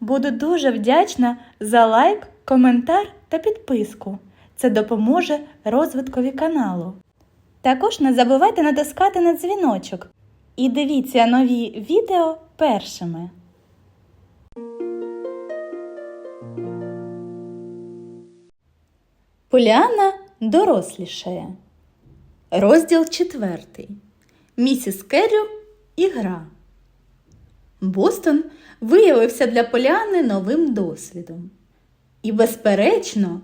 Буду дуже вдячна за лайк, коментар та підписку. Це допоможе розвиткові каналу. Також не забувайте натискати на дзвіночок і дивіться нові відео першими. Поліана дорослішає. Розділ четвертий. Місіс Керрю і гра. Бостон виявився для Поліани новим досвідом. І, безперечно,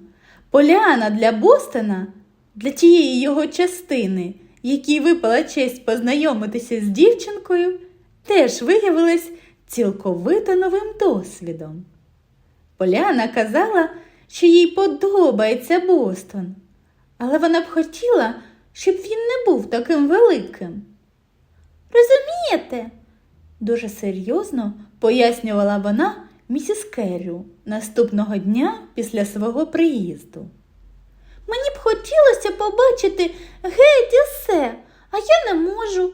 Поліана для Бостона, для тієї його частини, якій випала честь познайомитися з дівчинкою, теж виявилась цілковито новим досвідом. Поляна казала, що їй подобається Бостон, але вона б хотіла, щоб він не був таким великим. Розумієте? Дуже серйозно пояснювала вона місіс Керрю наступного дня після свого приїзду. Мені б хотілося побачити геть усе, а я не можу.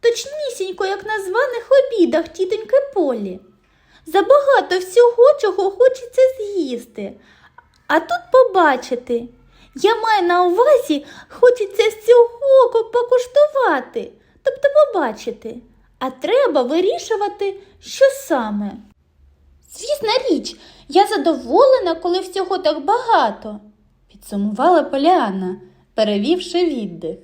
Точнісінько, як на званих обідах тітоньки Полі. Забагато всього, чого хочеться з'їсти. А тут побачити. Я маю на увазі, хочеться всього покуштувати, тобто побачити. А треба вирішувати, що саме. Звісна річ, я задоволена, коли всього так багато, підсумувала Поліана, перевівши віддих.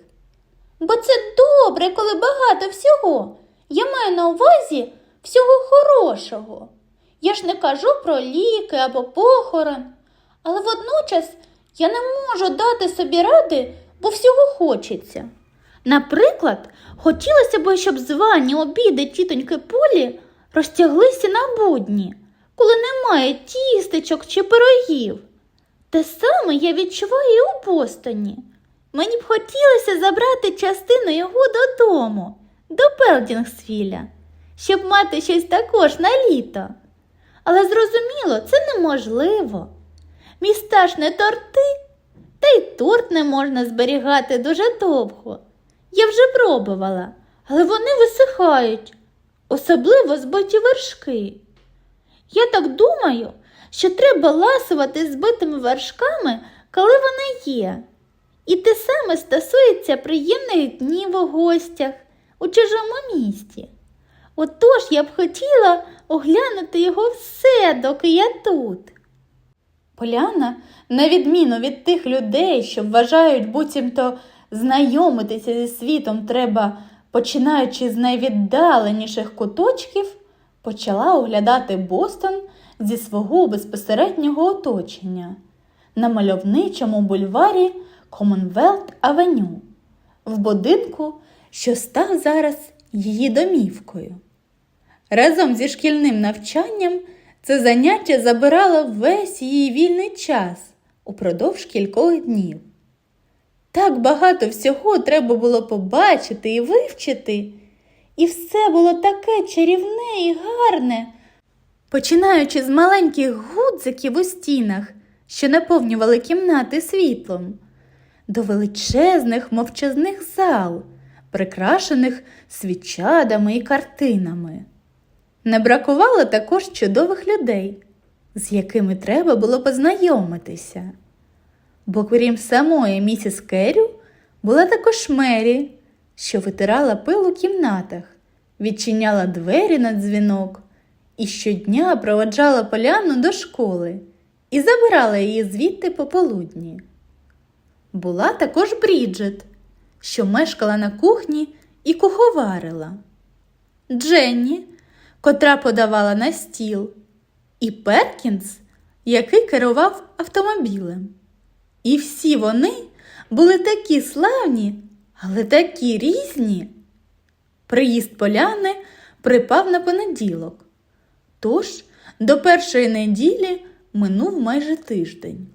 Бо це добре, коли багато всього. Я маю на увазі всього хорошого. Я ж не кажу про ліки або похорон, але водночас я не можу дати собі ради, бо всього хочеться. Наприклад, хотілося б, щоб звані обіди тітоньки Полі розтяглися на будні, коли немає тістечок чи пирогів. Те саме я відчуваю і у Бостоні. Мені б хотілося забрати частину його додому, до Пелдінгсвіля, щоб мати щось також на літо. Але зрозуміло, це неможливо. Міста ж не торти, та й торт не можна зберігати дуже довго. Я вже пробувала, але вони висихають, особливо збиті вершки. Я так думаю, що треба ласувати збитими вершками, коли вони є. І те саме стосується приємних днів у гостях у чужому місті. Отож я б хотіла оглянути його все, доки я тут. Поляна, на відміну від тих людей, що вважають, буцімто знайомитися зі світом треба, починаючи з найвіддаленіших куточків, почала оглядати Бостон зі свого безпосереднього оточення на мальовничому бульварі Комонвелт Авеню, в будинку, що став зараз її домівкою. Разом зі шкільним навчанням це заняття забирало весь її вільний час упродовж кількох днів. Так багато всього треба було побачити і вивчити, і все було таке чарівне і гарне, починаючи з маленьких гудзиків у стінах, що наповнювали кімнати світлом, до величезних мовчазних зал, прикрашених свічадами і картинами. Не бракувало також чудових людей, з якими треба було познайомитися. Бо крім самої місіс Керрю, була також Мері, що витирала пил у кімнатах, відчиняла двері на дзвінок і щодня проводжала поляну до школи і забирала її звідти пополудні. Була також Бріджет, що мешкала на кухні і куховарила. Дженні, котра подавала на стіл, і Перкінс, який керував автомобілем. І всі вони були такі славні, але такі різні. Приїзд поляни припав на понеділок. Тож до першої неділі минув майже тиждень.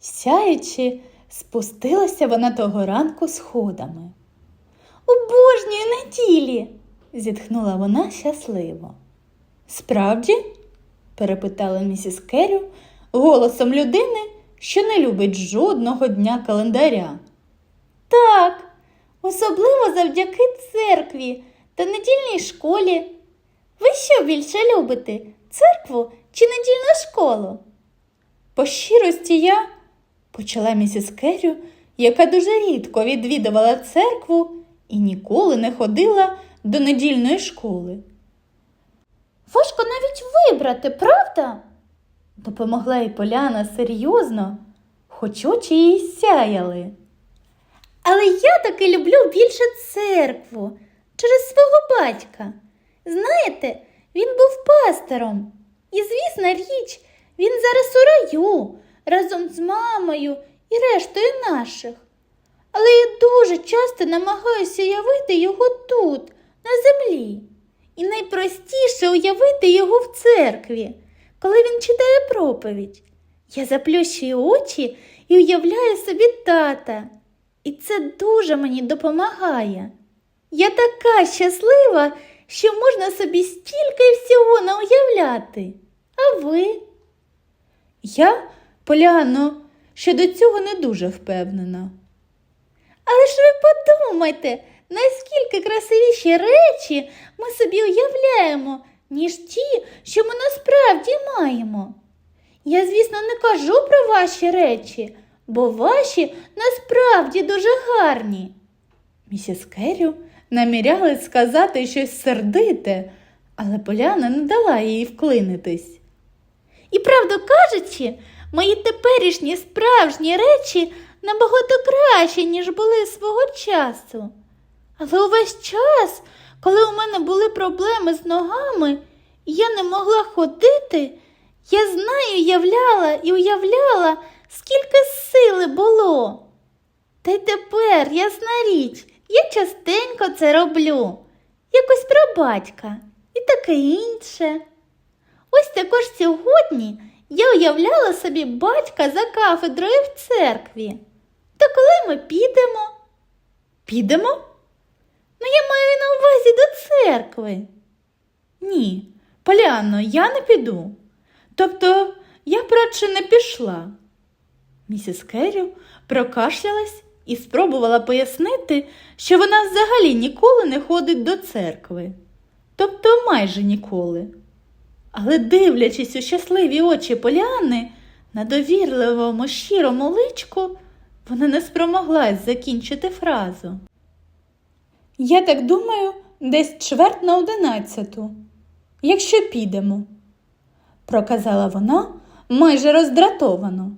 Сяючи, спустилася вона того ранку сходами. Обожнюю неділі, зітхнула вона щасливо. Справді? перепитала місіс Керрю голосом людини, що не любить жодного дня календаря. Так, особливо завдяки церкві та недільній школі. Ви що більше любите церкву чи недільну школу? По щирості я, почала місіс Керрю, яка дуже рідко відвідувала церкву і ніколи не ходила до недільної школи. Важко навіть вибрати, правда? Допомогла й Поляна серйозно, хоч очі її сяяли. Але я таки люблю більше церкву через свого батька. Знаєте, він був пастором. І, звісна річ, він зараз у раю разом з мамою і рештою наших. Але я дуже часто намагаюся уявити його тут, на землі. І найпростіше уявити його в церкві, коли він читає проповідь. Я заплющую очі і уявляю собі тата. І це дуже мені допомагає. Я така щаслива, що можна собі стільки всього науявляти. А ви? Я, Поляно, щодо цього не дуже впевнена. Але ж ви подумайте, наскільки красивіші речі ми собі уявляємо, ніж ті, що ми насправді маємо. Я, звісно, не кажу про ваші речі, бо ваші насправді дуже гарні. Місіс Керрю намірялась сказати щось сердите, але Поляна не дала їй вклинитись. І правду кажучи, мої теперішні справжні речі набагато кращі, ніж були свого часу. Але увесь час, коли у мене були проблеми з ногами, і я не могла ходити, я знаю, являла і уявляла, скільки сили було. Та й тепер, ясна річ, я частенько це роблю, якось про батька і таке інше. Ось також сьогодні я уявляла собі батька за кафедрою в церкві. То коли ми підемо? Підемо? Ну, я маю на увазі до церкви. Ні, Поліанно, я не піду. Тобто я б радше не пішла. Місіс Керрю прокашлялась і спробувала пояснити, що вона взагалі ніколи не ходить до церкви, тобто майже ніколи. Але, дивлячись у щасливі очі Поляни, на довірливому щирому личку, вона не спромоглась закінчити фразу. Я так думаю, десь чверть на одинадцяту, якщо підемо, проказала вона майже роздратовано.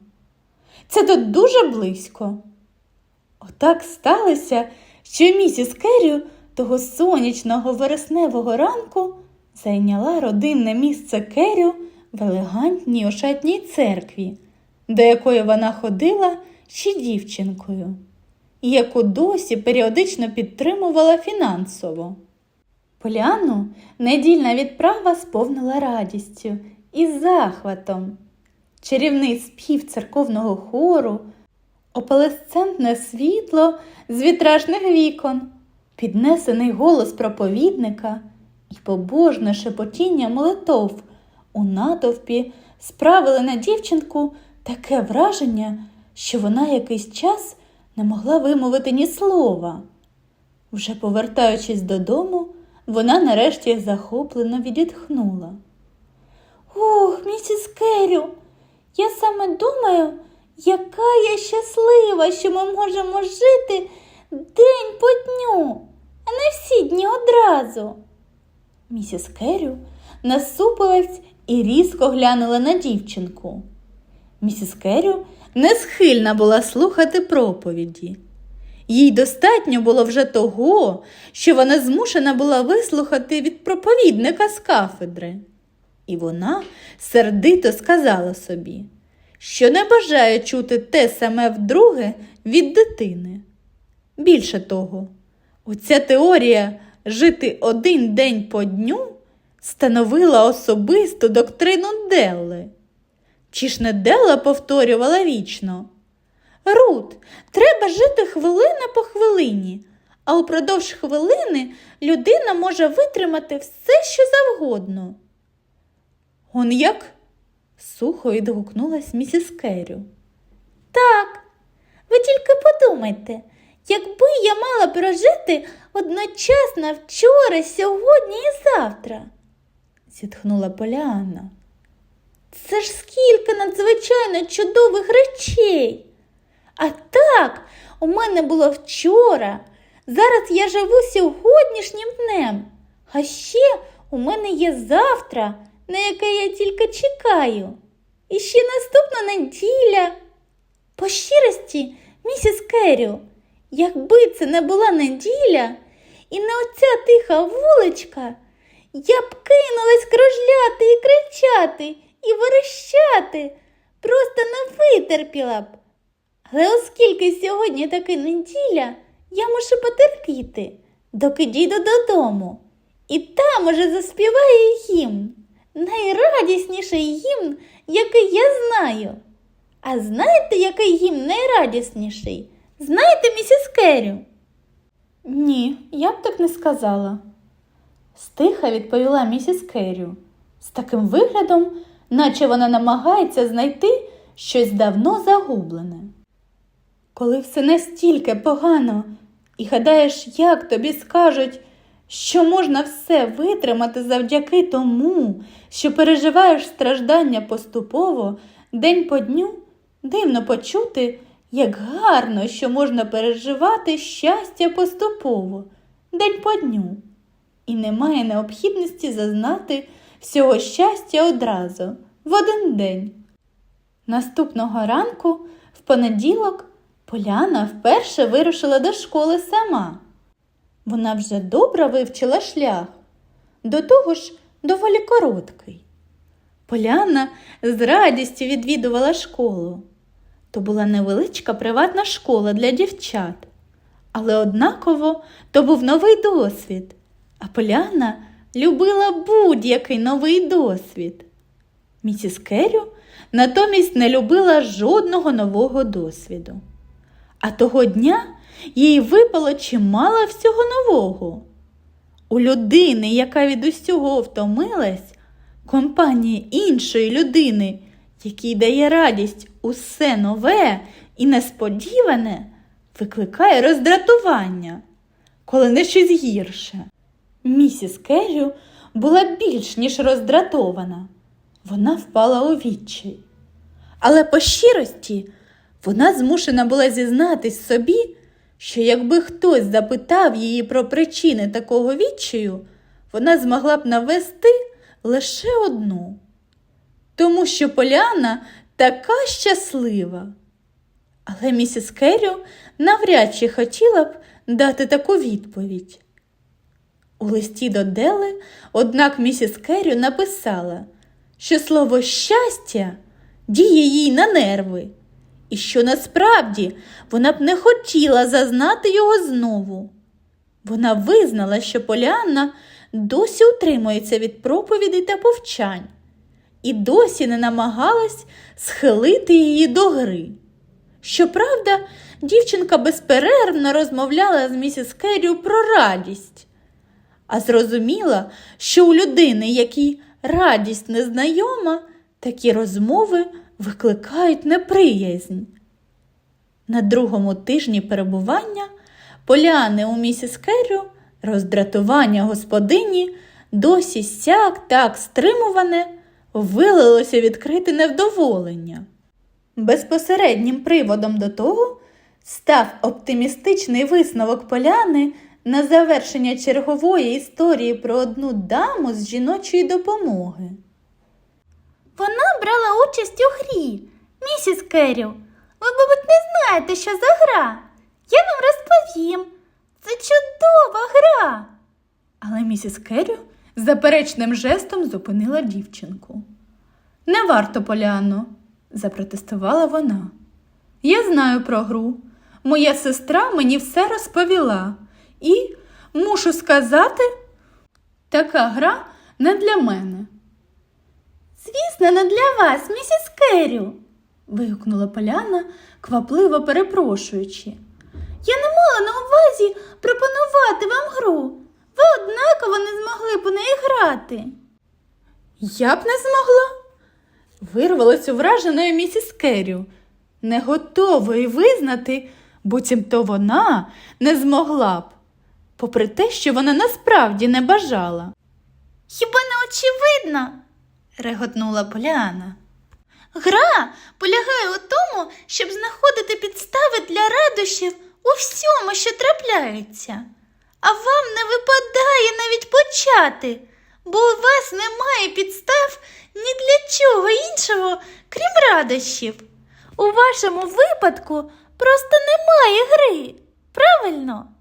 Це тут дуже близько. Отак сталося, що місіс Керрю того сонячного вересневого ранку зайняла родинне місце Керрю в елегантній ошатній церкві, до якої вона ходила ще дівчинкою, яку досі періодично підтримувала фінансово. Поляну недільна відправа сповнила радістю і захватом. Чарівний спів церковного хору, опалесцентне світло з вітражних вікон, піднесений голос проповідника і побожне шепотіння молитов у натовпі справили на дівчинку таке враження, що вона якийсь час не могла вимовити ні слова. Вже повертаючись додому, вона нарешті захоплено відітхнула. Ох, місіс Керрю, я саме думаю, яка я щаслива, що ми можемо жити день по дню, а не всі дні одразу. Місіс Керрю насупилась і різко глянула на дівчинку. Місіс Керрю не схильна була слухати проповіді. Їй достатньо було вже того, що вона змушена була вислухати від проповідника з кафедри. І вона сердито сказала собі, що не бажає чути те саме вдруге від дитини. Більше того, оця теорія жити один день по дню становила особисту доктрину Делли. Чи ж не Делла повторювала вічно? Рут, треба жити хвилина по хвилині, а упродовж хвилини людина може витримати все, що завгодно. Он як? сухо відгукнулась місіс Керрю. Так, ви тільки подумайте, якби я мала прожити одночасно вчора, сьогодні і завтра, зітхнула Поліанна. Ж скільки надзвичайно чудових речей. А так, у мене було вчора. Зараз я живу сьогоднішнім днем. А ще у мене є завтра, на яке я тільки чекаю. І ще наступна неділя. По щирості, місіс Керрю, якби це не була неділя і не оця тиха вуличка, я б кинулась кружляти і кричати, і верещати, просто не витерпіла б. Але оскільки сьогодні таки неділя, я мушу потерпіти, доки дійду додому. І там уже заспіваю гімн, найрадісніший гімн, який я знаю. А знаєте, який гімн найрадісніший? Знаєте, місіс Керрю? Ні, я б так не сказала. Стиха відповіла місіс Керрю з таким виглядом, наче вона намагається знайти щось давно загублене. Коли все настільки погано, і гадаєш, як тобі скажуть, що можна все витримати завдяки тому, що переживаєш страждання поступово, день по дню, дивно почути, як гарно, що можна переживати щастя поступово, день по дню. І немає необхідності зазнати всього щастя одразу, в один день. Наступного ранку, в понеділок, Поляна вперше вирушила до школи сама. Вона вже добре вивчила шлях, до того ж доволі короткий. Поляна з радістю відвідувала школу. То була невеличка приватна школа для дівчат, але однаково то був новий досвід, а Поляна любила будь-який новий досвід. Місіс Керрю натомість не любила жодного нового досвіду. А того дня їй випало чимало всього нового. У людини, яка від усього втомилась, компанія іншої людини, якій дає радість усе нове і несподіване, викликає роздратування, коли не щось гірше. Місіс Керрю була більш ніж роздратована. Вона впала у відчай. Але по щирості вона змушена була зізнатись собі, що якби хтось запитав її про причини такого відчаю, вона змогла б навести лише одну. Тому що Поляна така щаслива. Але місіс Керрю навряд чи хотіла б дати таку відповідь. У листі до Дели, однак місіс Керрю написала, що слово щастя діє їй на нерви, і що насправді вона б не хотіла зазнати його знову. Вона визнала, що Поліанна досі утримується від проповідей та повчань, і досі не намагалась схилити її до гри. Щоправда, дівчинка безперервно розмовляла з місіс Керрю про радість, а зрозуміла, що у людини, якій радість незнайома, такі розмови викликають неприязнь. На другому тижні перебування поляни у місіс Керрю роздратування господині досі сяк так стримуване вилилося відкрите невдоволення. Безпосереднім приводом до того став оптимістичний висновок поляни на завершення чергової історії про одну даму з жіночої допомоги. Вона брала участь у грі, місіс Керрю. Ви, мабуть, не знаєте, що за гра. Я вам розповім. Це чудова гра. Але місіс Керрю заперечним жестом зупинила дівчинку. Не варто, Поляно, запротестувала вона. Я знаю про гру. Моя сестра мені все розповіла. І мушу сказати, така гра не для мене. Звісно, не для вас, місіс Керрю, вигукнула Поляна, квапливо перепрошуючи. Я не мала на увазі пропонувати вам гру. Ви однаково не змогли б у неї грати. Я б не змогла. Вирвалось у враженої місіс Керрю, не готової визнати, буцімто вона не змогла б, попри те, що вона насправді не бажала. Хіба не очевидно? реготнула Поляна. Гра полягає у тому, щоб знаходити підстави для радощів у всьому, що трапляється. А вам не випадає навіть почати, бо у вас немає підстав ні для чого іншого, крім радощів. У вашому випадку просто немає гри. Правильно?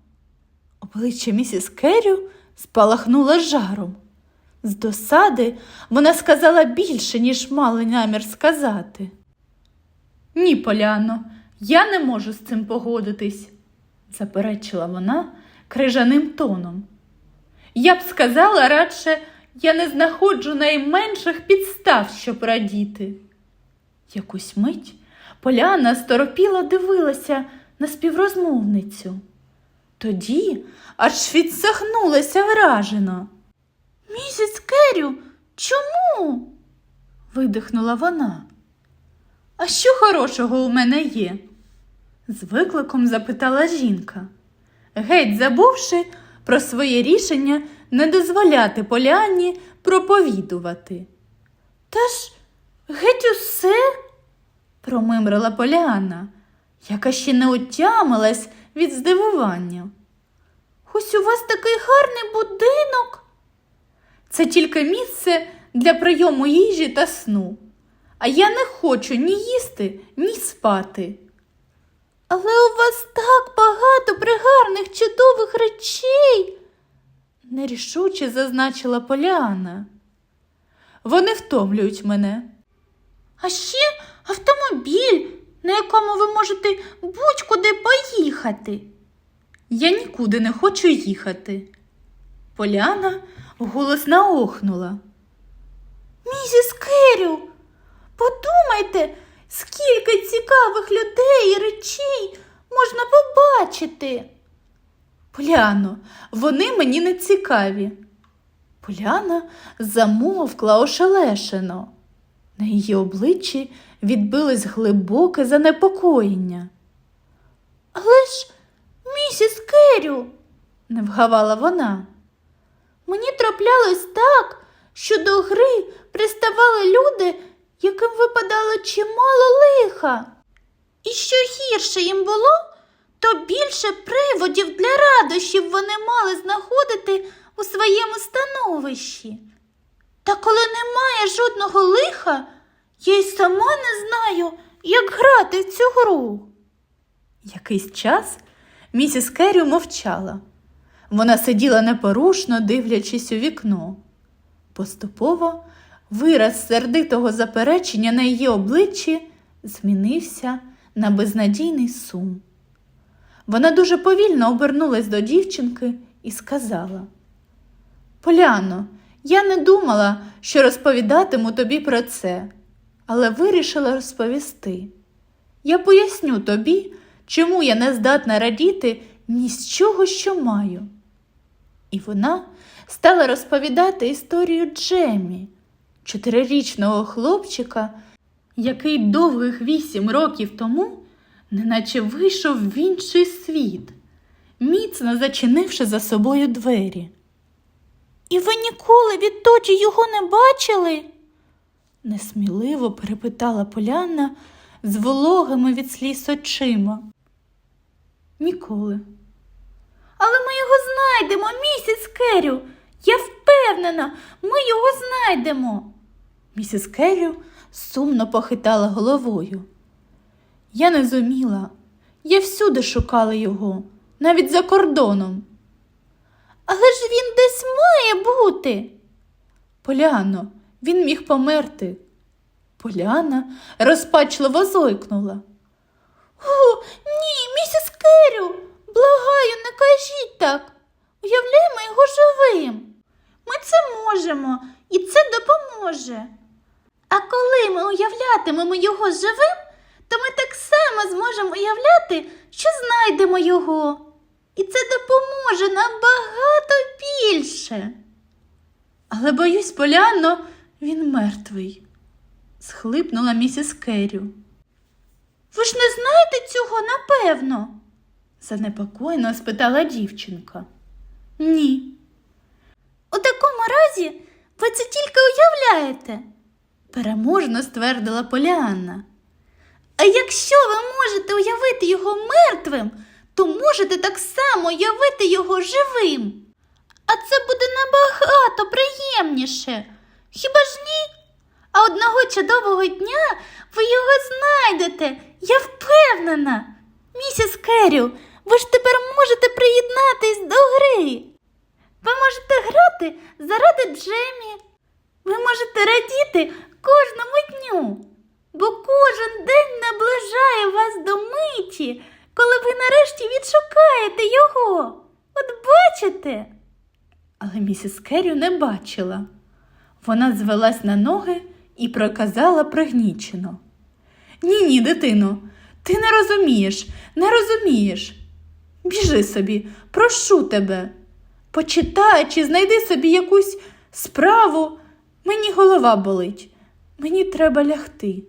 Обличчя місіс Керрю спалахнуло жаром. З досади вона сказала більше, ніж мала намір сказати. Ні, Поляно, я не можу з цим погодитись, заперечила вона крижаним тоном. Я б сказала радше, я не знаходжу найменших підстав, щоб радіти. Якусь мить Поляна сторопіло дивилася на співрозмовницю. Тоді аж відсахнулася вражено. Місіс Керрю, чому? видихнула вона. А що хорошого у мене є? з викликом запитала жінка, геть забувши про своє рішення не дозволяти Поляні проповідувати. Та ж геть усе, промимрила Поляна, яка ще не отямилась від здивування. Ось у вас такий гарний будинок. Це тільки місце для прийому їжі та сну. А я не хочу ні їсти, ні спати. Але у вас так багато пригарних чудових речей, нерішуче зазначила Поляна. Вони втомлюють мене. А ще автомобіль, на якому ви можете будь-куди поїхати. Я нікуди не хочу їхати. Поляна голосно охнула. Місіс Керю, подумайте, скільки цікавих людей і речей можна побачити. Поляно, вони мені не цікаві. Поляна замовкла ошелешено. На її обличчі відбилось глибоке занепокоєння. Але ж, місіс Керю, не вгавала вона. Мені траплялось так, що до гри приставали люди, яким випадало чимало лиха. І що гірше їм було, то більше приводів для радощів вони мали знаходити у своєму становищі. Та коли немає жодного лиха, я й сама не знаю, як грати в цю гру. Якийсь час місіс Керрю мовчала. Вона сиділа непорушно, дивлячись у вікно. Поступово вираз сердитого заперечення на її обличчі змінився на безнадійний сум. Вона дуже повільно обернулась до дівчинки і сказала: Поляно, я не думала, що розповідатиму тобі про це, але вирішила розповісти. Я поясню тобі, чому я не здатна радіти ні з чого, що маю. І вона стала розповідати історію Джемі, чотирирічного хлопчика, який довгих вісім років тому неначе вийшов в інший світ, міцно зачинивши за собою двері. І ви ніколи відтоді його не бачили? несміливо перепитала Полянна з вологими від сліз очима. Ніколи. Але ми його знайдемо, місіс Керрю. Я впевнена, ми його знайдемо. Місіс Керрю сумно похитала головою. Я не зуміла. Я всюди шукала його, навіть за кордоном. Але ж він десь має бути. Поляно, він міг померти. Поляна розпачливо зойкнула. О, ні, місіс Керрю, благаю, не кажіть так. Уявляємо його живим. Ми це можемо, і це допоможе. А коли ми уявлятимемо його живим, то ми так само зможемо уявляти, що знайдемо його. І це допоможе набагато більше. Але, боюсь, Поляно, він мертвий, схлипнула місіс Керрю. Ви ж не знаєте цього, напевно? занепокоєно спитала дівчинка. Ні. У такому разі ви це тільки уявляєте. переможно ствердила Поліанна. А якщо ви можете уявити його мертвим, то можете так само уявити його живим. А це буде набагато приємніше. Хіба ж ні? А одного чудового дня ви його знайдете, я впевнена. Місіс Керрю, ви ж тепер можете приєднатись до гри. Ви можете грати заради Джемі. Ви можете радіти кожному дню, бо кожен день наближає вас до миті, коли ви нарешті відшукаєте його. От бачите. Але місіс Керрю не бачила. Вона звелась на ноги і проказала пригнічено. Ні, ні, дитино, ти не розумієш, не розумієш. Біжи собі, прошу тебе. Почитай чи знайди собі якусь справу. Мені голова болить, мені треба лягти.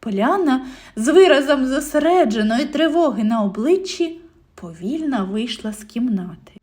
Поляна з виразом зосередженої тривоги на обличчі повільно вийшла з кімнати.